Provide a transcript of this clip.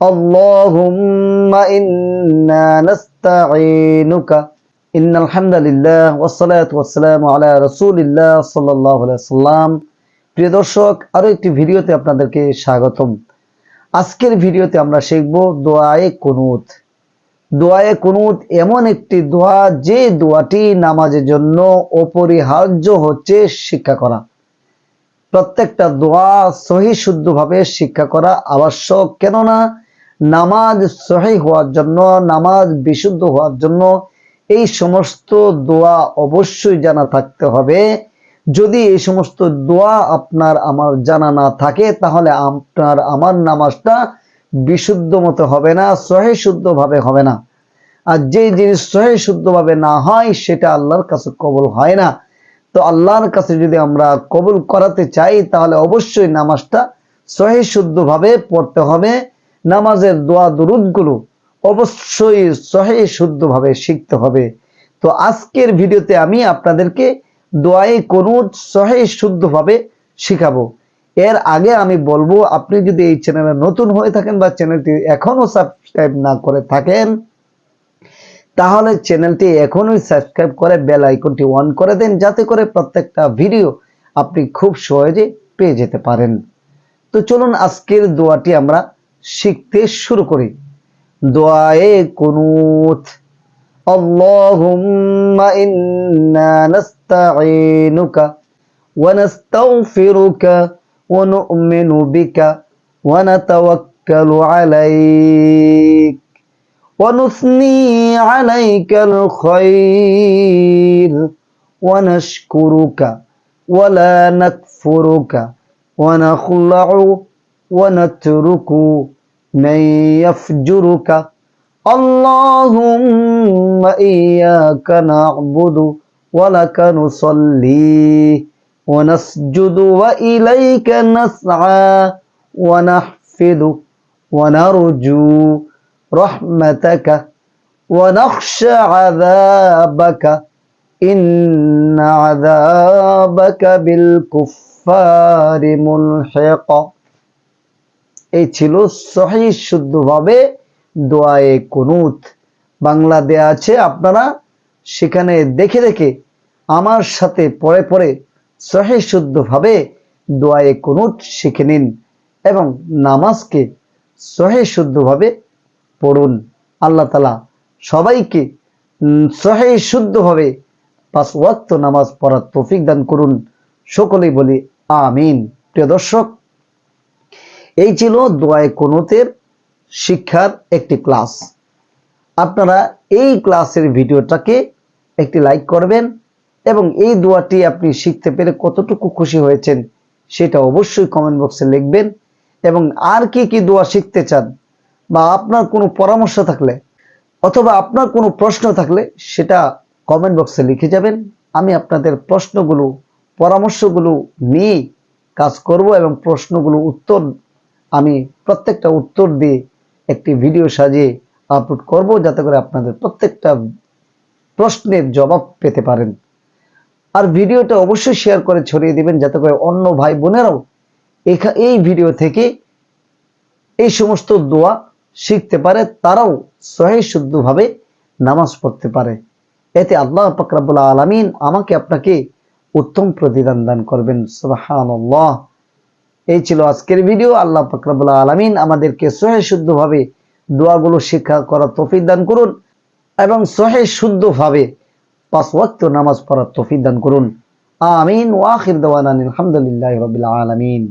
اللهم إنا نستعينك إن الحمد لله والصلاة والسلام على رسول الله صلى الله عليه وسلم প্রিয় দর্শক আরো একটি ভিডিওতে আপনাদেরকে স্বাগতম আজকের ভিডিওতে আমরা শিখব দোয়ায়ে কুনুত দোয়ায়ে কুনুত এমন একটি দোয়া যে দোয়াটি নামাজের জন্য অপরিহার্য হচ্ছে শিক্ষা করা প্রত্যেকটা দোয়া সহি শুদ্ধভাবে শিক্ষা করা আবশ্যক কেননা নামাজ সহি হওয়ার জন্য, নামাজ বিশুদ্ধ হওয়ার জন্য এই সমস্ত দোয়া অবশ্যই জানা থাকতে হবে। যদি এই সমস্ত দোয়া আপনার আমার জানা না থাকে, তাহলে আপনার আমার নামাজটা বিশুদ্ধ মতো হবে না, সহি শুদ্ধভাবে হবে না। আর যে জিনিস সহি শুদ্ধভাবে না হয়, সেটা আল্লাহর কাছে কবল হয় না। তো আল্লাহর কাছে যদি আমরা কবুল করাতে চাই, তাহলে অবশ্যই নামাজটা সহি শুদ্ধভাবে পড়তে হবে। নামাজের দোয়া দুরুদগুলো অবশ্যই সহি শুদ্ধভাবে শিখতে হবে। তো আজকের ভিডিওতে আমি আপনাদেরকে দোয়াই সহি শুদ্ধভাবে শিখাবো। এর আগে আমি বলব, আপনি যদি এই চ্যানেলে নতুন হয়ে থাকেন বা চ্যানেলটি এখনও সাবস্ক্রাইব না করে থাকেন, তাহলে চ্যানেলটি এখনই সাবস্ক্রাইব করে বেল আইকনটি অন করে দেন, যাতে করে প্রত্যেকটা ভিডিও আপনি খুব সহজে পেয়ে যেতে পারেন। তো চলুন আজকের দোয়াটি আমরা শিখতে শুরু করি। দোয়ায়ে কুনুত। আল্লাহুম্মা ইন্না নাস্তাঈনুকা ওয়া নাস্তাগফিরুকা ওয়া নু'মিনু বিকা ওয়া নাতাওয়াক্কালু আলাইক। ওয়া নুসনি আলাইকাল খায়র ওয়া নাশকুরুকা ওয়া লা নাকফুরুকা ওয়া নাখলাউ ونترك من يفجرك. اللهم إياك نعبد ولك نصلي ونسجد وإليك نسعى ونحفظ ونرجو رحمتك ونخشى عذابك. إن عذابك بالكفار ملحق. এই ছিল সহি শুদ্ধভাবে দোয়ায়ে কুনুত। বাংলা দেয়া আছে, আপনারা সেখানে দেখে দেখে আমার সাথে পরে পরে সহি শুদ্ধভাবে দোয়ায়ে কুনুত শিখে নিন এবং নামাজকে সহি শুদ্ধভাবে পড়ুন। আল্লাহ তালা সবাইকে সহি শুদ্ধভাবে পাঁচ ওয়াক্ত নামাজ পড়ার তৌফিক দান করুন। সকলেই বলি আমিন। প্রিয় দর্শক এই ছিল দোয়ায় কুনুতের শিক্ষার একটি ক্লাস। আপনারা এই ক্লাসের ভিডিওটাকে একটি লাইক করবেন এবং এই দোয়াটি আপনি শিখতে পেরে কতটুকু খুশি হয়েছেন সেটা অবশ্যই কমেন্ট বক্সে লিখবেন এবং আর কি কি দোয়া শিখতে চান বা আপনার কোনো পরামর্শ থাকলে অথবা আপনার কোনো প্রশ্ন থাকলে সেটা কমেন্ট বক্সে লিখে যাবেন। আমি আপনাদের প্রশ্নগুলো, পরামর্শগুলো নিয়ে কাজ করব এবং প্রশ্নগুলো উত্তর আমি প্রত্যেকটা উত্তর দিয়ে একটি ভিডিও সাজিয়ে আপলোড করব, যাতে করে আপনাদের প্রত্যেকটা প্রশ্নের জবাব পেতে পারেন। আর ভিডিওটা অবশ্যই শেয়ার করে ছড়িয়ে দিবেন, যাতে করে অন্য ভাই বোনেরাও এই ভিডিও থেকে এই সমস্ত দোয়া শিখতে পারে, তারাও সহি শুদ্ধভাবে নামাজ পড়তে পারে। এতে আল্লাহ পাকরাবুল আলমিন আমাকে আপনাকে উত্তম প্রতিদান দান করবেন। সুবাহান এই ছিল আজকের ভিডিও। আল্লাহ ফকরাবুল্লা আলমিন আমাদেরকে সহে শুদ্ধভাবে দোয়াগুলো শিক্ষা করার তফিক দান করুন এবং সহে শুদ্ধভাবে পাঁচ ওয়াক্ত নামাজ পড়ার তফিক দান করুন। আমিন ওয়াখির দেওয়ান আলহামদুলিল্লাহ আলমিন।